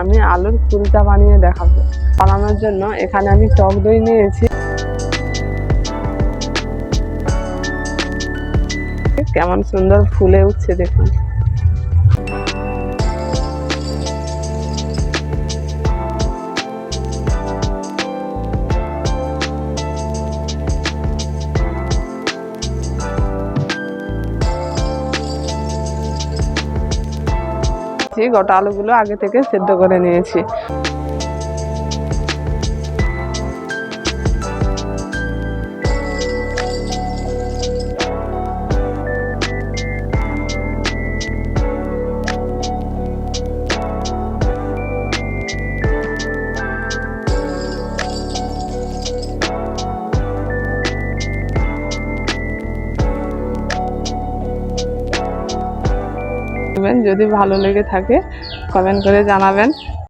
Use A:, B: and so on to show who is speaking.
A: আমি আলুর কুলচা বানিয়ে দেখাবো। বানানোর জন্য এখানে আমি টক দই নিয়েছি। কেমন সুন্দর ফুলে উঠছে দেখুন। গোটা আলুগুলো আগে থেকে সেদ্ধ করে নিয়েছি। যদি ভালো লেগে থাকে কমেন্ট করে জানাবেন।